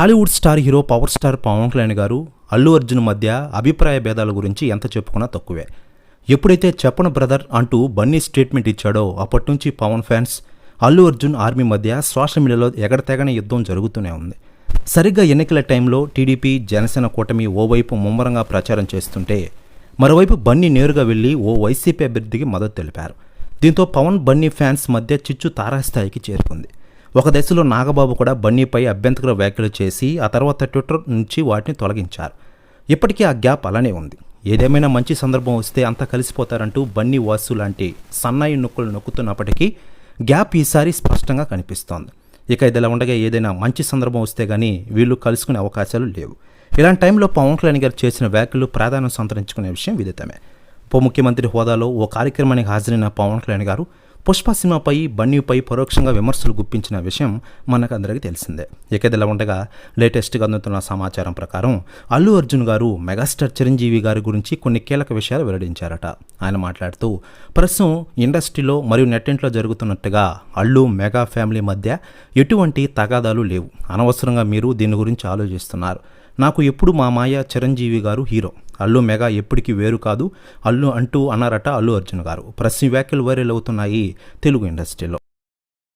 Tollywood star hero power star Pawan Kalyan గారు అల్లు అర్జున్ మధ్య అభిప్రాయ భేదాల గురించి ఎంత చెప్పుకున్నా తక్కువే. ఎప్పుడైతే చెప్పను బ్రదర్ అంటూ బన్నీ స్టేట్మెంట్ ఇచ్చాడో అప్పటి నుంచి పవన్ ఫ్యాన్స్ అల్లు అర్జున్ ఆర్మీ మధ్య సోషల్ మీడియాలో ఎగడతెగని యుద్ధం జరుగుతూనే ఉంది. సరిగ్గా ఎన్నికల టైంలో టీడీపీ జనసేన కూటమి ఓవైపు ముమ్మరంగా ప్రచారం చేస్తుంటే మరోవైపు బన్నీ నేరుగా వెళ్ళి ఓ వైసీపీ అభ్యర్థికి మద్దతు తెలిపారు. దీంతో పవన్ బన్నీ ఫ్యాన్స్ మధ్య చిచ్చు తారాస్థాయికి చేరుకుంది. ఒక దశలో నాగబాబు కూడా బన్నీపై అభ్యంతర వ్యాఖ్యలు చేసి ఆ తర్వాత ట్విట్టర్ నుంచి వాటిని తొలగించారు. ఇప్పటికీ ఆ గ్యాప్ అలానే ఉంది. ఏదేమైనా మంచి సందర్భం వస్తే అంతా కలిసిపోతారంటూ బన్నీ వాసు లాంటి సన్నాయి నొక్కులు నొక్కుతున్నప్పటికీ గ్యాప్ ఈసారి స్పష్టంగా కనిపిస్తోంది. ఇక ఇదిలా ఉండగా ఏదైనా మంచి సందర్భం వస్తే కానీ వీళ్ళు కలుసుకునే అవకాశాలు లేవు. ఇలాంటి టైంలో పవన్ కళ్యాణ్ గారు చేసిన వ్యాఖ్యలు ప్రాధాన్యం సంతరించుకునే విషయం విదితమే. ఉప ముఖ్యమంత్రి హోదాలో ఓ కార్యక్రమానికి హాజరైన పవన్ కళ్యాణ్ గారు పుష్ప సినిమాపై బన్నీపై పరోక్షంగా విమర్శలు గుప్పించిన విషయం మనకందరికీ తెలిసిందే. ఇక ఉండగా లేటెస్ట్గా అందుతున్న సమాచారం ప్రకారం అల్లు అర్జున్ గారు మెగాస్టార్ చిరంజీవి గారి గురించి కొన్ని కీలక విషయాలు వెల్లడించారట. ఆయన మాట్లాడుతూ ప్రస్తుతం ఇండస్ట్రీలో మరియు నెట్టింట్లో జరుగుతున్నట్టుగా అల్లు మెగా ఫ్యామిలీ మధ్య ఎటువంటి తగాదాలు లేవు. అనవసరంగా మీరు దీని గురించి ఆలోచిస్తున్నారు. నాకు ఎప్పుడు మా మాయ చిరంజీవి గారు హీరో. అల్లు మెగా ఎప్పటికీ వేరు కాదు. అల్లు అంటూ అన్నారట అల్లు అర్జున్ గారు. ప్రశ్న వ్యాఖ్యలు వైరల్ అవుతున్నాయి తెలుగు ఇండస్ట్రీలో.